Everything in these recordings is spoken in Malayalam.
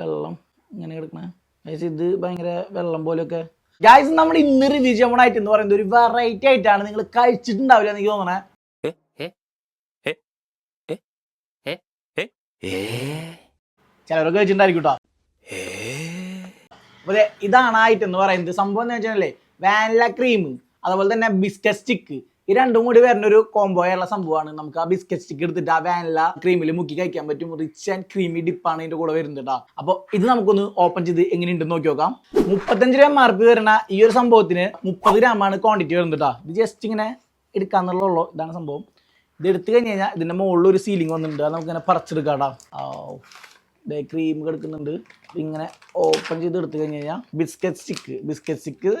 വെള്ളം ഇങ്ങനെ കിടക്കണേ. ഗൈസ് ഇത് ഭയങ്കര വെള്ളം പോലെയൊക്കെ. ഗൈസ് നമ്മൾ ഇന്ന് റിവ്യൂ ചെയ്യണമായിട്ട് എന്ന് പറയുന്നത് ഒരു വെറൈറ്റി ആയിട്ടാണ് നിങ്ങൾ കഴിച്ചിട്ടുണ്ടാവില്ല എനിക്ക് തോന്നണേ. ചിലവരൊക്കെ കഴിച്ചിട്ടുണ്ടായിരിക്കും കേട്ടോ അപ്പൊ ഇതാണ് ആയിട്ട് എന്ന് പറയുന്നത്. സംഭവം എന്ന് വെച്ചാലേ വാനില ക്രീം അതുപോലെ തന്നെ ബിസ്ക്കറ്റ് സ്റ്റിക്ക് ഈ രണ്ടും കൂടി വരുന്ന ഒരു കോംബോ ആയുള്ള സംഭവമാണ്. നമുക്ക് ആ ബിസ്ക്കറ്റ് സ്റ്റിക്ക് എടുത്തിട്ട് ആ വാനില ക്രീമിൽ മുക്കി കഴിക്കാൻ പറ്റും. റിച്ച് ആൻഡ് ക്രീമി ഡിപ്പാണ് ഇതിന്റെ കൂടെ വരുന്നത് കേട്ടോ അപ്പോൾ ഇത് നമുക്കൊന്ന് ഓപ്പൺ ചെയ്ത് എങ്ങനെയുണ്ടെന്ന് നോക്കി നോക്കാം. മുപ്പത്തഞ്ച് രൂപ മാർക്ക് വരുന്ന ഈ ഒരു സംഭവത്തിന് മുപ്പത് ഗ്രാമാണ് ക്വാണ്ടിറ്റി വരുന്നത് കേട്ടോ ഇത് ജസ്റ്റ് ഇങ്ങനെ എടുക്കാന്നുള്ളൂ ഇതാണ് സംഭവം. ഇത് എടുത്തു കഴിഞ്ഞ് കഴിഞ്ഞാൽ ഇതിന്റെ മുകളിൽ ഒരു സീലിംഗ് വന്നിട്ടുണ്ട്. അത് നമുക്ക് ഇങ്ങനെ പറിച്ചെടുക്കാം കേട്ടോ ക്രീം കിടക്കുന്നുണ്ട് ഇങ്ങനെ ഓപ്പൺ ചെയ്ത് എടുത്തു കഴിഞ്ഞ് കഴിഞ്ഞാൽ biscuit stick biscuit stick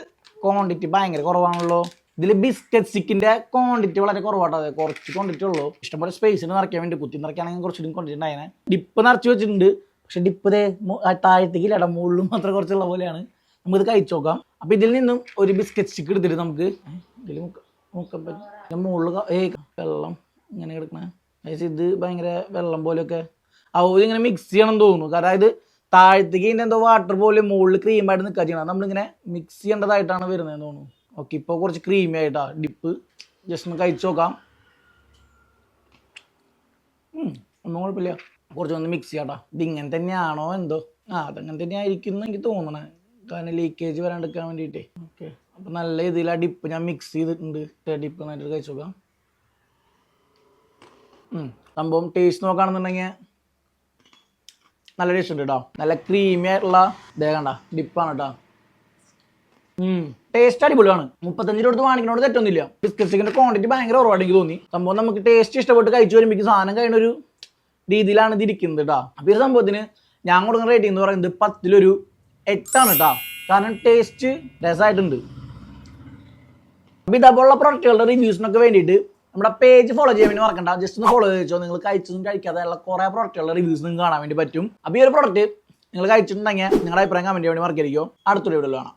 quantity ഭയങ്കര കുറവാണല്ലോ. ഇതിൽ ബിസ്ക്കറ്റ് സ്റ്റിക്കിന്റെ ക്വാണ്ടിറ്റി വളരെ കുറവാട്ടോ. അതെ കുറച്ച് ക്വാണ്ടിറ്റി ഉള്ളൂ. ഇഷ്ടംപോലെ സ്പേസിന് നിറയ്ക്കാൻ വേണ്ടി. കുത്തി നിറയ്ക്കാണെങ്കിൽ കുറച്ചുകൂടി ക്വാണ്ടിറ്റി ഉണ്ടായേനെ ഡിപ്പ് നിറച്ച് വെച്ചിട്ടുണ്ട്. പക്ഷെ ഡിപ്പ് ഇതേ താഴത്തേക്ക് ഇല്ലട മുകളിലും മാത്രം കുറച്ചുള്ള പോലെയാണ്. നമുക്കിത് കഴിച്ചു നോക്കാം. അപ്പോൾ ഇതിൽ നിന്നും ഒരു ബിസ്ക്കറ്റ് സ്റ്റിക്ക് എടുത്തിട്ട് നമുക്ക് ഇതിൽ നോക്കാൻ പറ്റും മുകളിൽ ഏ വെള്ളം ഇങ്ങനെ കിടക്കണേ ഇത് ഭയങ്കര വെള്ളം പോലെയൊക്കെ ആ ഇങ്ങനെ മിക്സ് ചെയ്യണം തോന്നുന്നു. കാരണം അതായത് താഴത്തേക്ക് ഇതിന്റെ എന്തോ വാട്ടർ പോലെ മുകളിൽ ക്രീമായിട്ട് നിൽക്കുക ചെയ്യണം നമ്മളിങ്ങനെ മിക്സ് ചെയ്യേണ്ടതായിട്ടാണ് വരുന്നതെന്ന് തോന്നുന്നു. ഓക്കെ ഇപ്പോൾ കുറച്ച് ക്രീമി ആയിട്ടാ. ഡിപ്പ് ജസ്റ്റ് ഒന്ന് കഴിച്ചു നോക്കാം. ഒന്നും കുഴപ്പമില്ല. കുറച്ചൊന്ന് മിക്സ് ചെയ്യാട്ടാ. ഇത് ഇങ്ങനെ തന്നെയാണോ എന്തോ? ആ അതങ്ങനെ തന്നെ ആയിരിക്കും എന്ന് എനിക്ക് തോന്നണേ. കാരണം ലീക്കേജ് വരാണ്ടിരിക്കാൻ വേണ്ടിയിട്ടേ. ഓക്കെ അപ്പം നല്ല രീതിയിൽ ആ ഡിപ്പ് ഞാൻ മിക്സ് ചെയ്തിട്ടുണ്ട്. ഡിപ്പ് നന്നായിട്ട് കഴിച്ചു നോക്കാം. സംഭവം ടേസ്റ്റ് നോക്കുകയാണെന്നുണ്ടെങ്കിൽ നല്ല ടേസ്റ്റ് ഉണ്ട് കേട്ടോ നല്ല ക്രീമി ആയിട്ടുള്ള ഇതേ കണ്ട ഡിപ്പാണ് കേട്ടോ ടേസ്റ്റ് അടിപൊളിയാണ്. മുപ്പത്തഞ്ച് രൂപ കൊടുത്ത് വാങ്ങിക്കണോട് തെറ്റൊന്നുമില്ല. ബിസ്ക്കറ്റ്സിന്റെ ക്വാണ്ടിറ്റി ഭയങ്കര കുറവായിട്ട് എനിക്ക് തോന്നി. സംഭവം നമുക്ക് ടേസ്റ്റ് ഇഷ്ടപ്പെട്ട് കഴിച്ചു വരുമ്പോൾ സാധനം കഴിയുന്ന ഒരു രീതിയിലാണ് ഇത് ഇരിക്കുന്നത് കേട്ടോ അപ്പോൾ ഈ സംഭവത്തിന് ഞാൻ കൊടുക്കുന്ന റേറ്റിംഗ് എന്ന് പറയുന്നത് പത്തിലൊരു എട്ടാണ് കേട്ടോ കാരണം ടേസ്റ്റ് രസമായിട്ടുണ്ട് അപ്പോൾ ഇതേപോലുള്ള പ്രൊഡക്റ്റുകളുടെ റിവ്യൂസിനൊക്കെ വേണ്ടിയിട്ട് നമ്മുടെ പേജ് ഫോളോ ചെയ്യാൻ വേണ്ടി മറക്കണ്ട. ജസ്റ്റ് ഒന്ന് ഫോളോ ചെയ്തോ. നിങ്ങൾ കഴിച്ചതും കഴിക്കാതെയുള്ള കുറേ പ്രൊഡക്റ്റുകളുടെ റിവ്യൂസ് നിങ്ങൾക്ക് കാണാൻ വേണ്ടി പറ്റും. അപ്പോൾ ഈ ഒരു പ്രൊഡക്റ്റ് നിങ്ങൾ കഴിച്ചിട്ടുണ്ടെങ്കിൽ നിങ്ങളുടെ അഭിപ്രായം കമന്റ് വേണ്ടി മറക്കായിരിക്കും അടുത്തൊരു വീഡിയോ കാണാം.